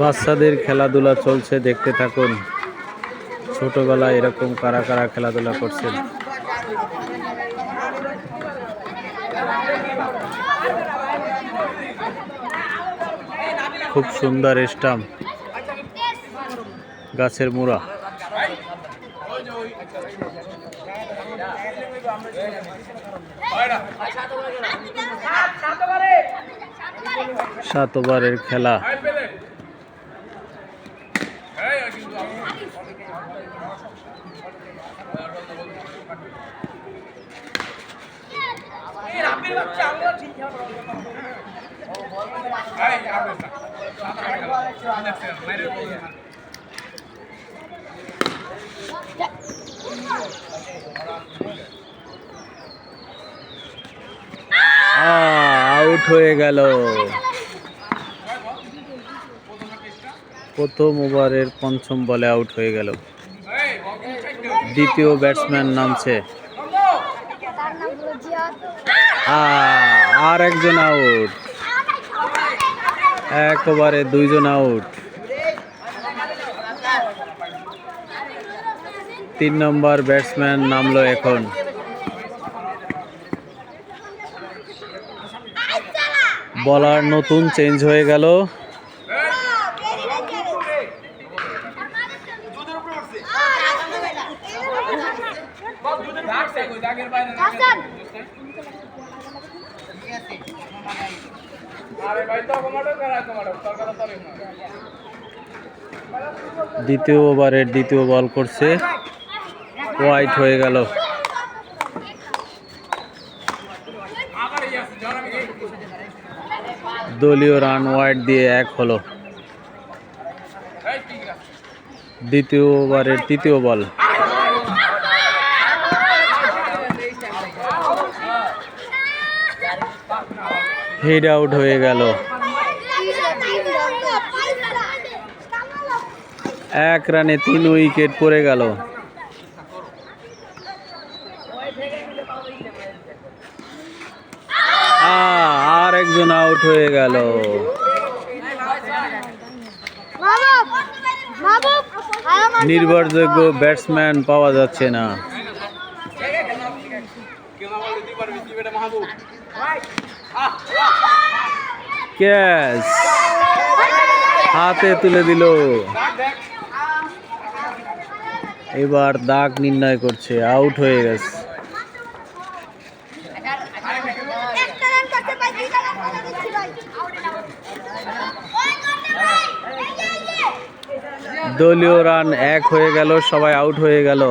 বাচ্চাদের খেলাধুলা চলছে, দেখতে থাকুন। ছোটবেলায় এরকম কারা কারা খেলাধুলা করছেন? খুব সুন্দর স্টাম্প। গাছের মুড়া। সাত ওভারের খেলা আউট হয়ে গেল। প্রথম ওভারের পঞ্চম বলে আউট হয়ে গেল। দ্বিতীয় ব্যাটসম্যান নামছে। আর একজন আউট। এক ওভারে দুইজন আউট। তিন নম্বর ব্যাটসম্যান নামলো এখন। বলার নতুন চেঞ্জ হয়ে গেল। দ্বিতীয় ওভারের দ্বিতীয় বল করছে। হোয়াইট হয়ে গেল। দলীয় রান ওয়াইড দিয়ে এক হলো। দ্বিতীয় ওভারের তৃতীয় বল। হেড আউট হয়ে গেল এক রানে তিন উইকেট পড়ে গেল আর একজন আউট হয়ে গেল নির্ভরযোগ্য ব্যাটসম্যান পাওয়া যাচ্ছে না ক্যাচ হাতে তুলে দিল। এবার দাগ নির্ণয় করছে আউট হয়ে গেছে। দলীয় রান এক হয়ে গেল, সবাই আউট হয়ে গেল।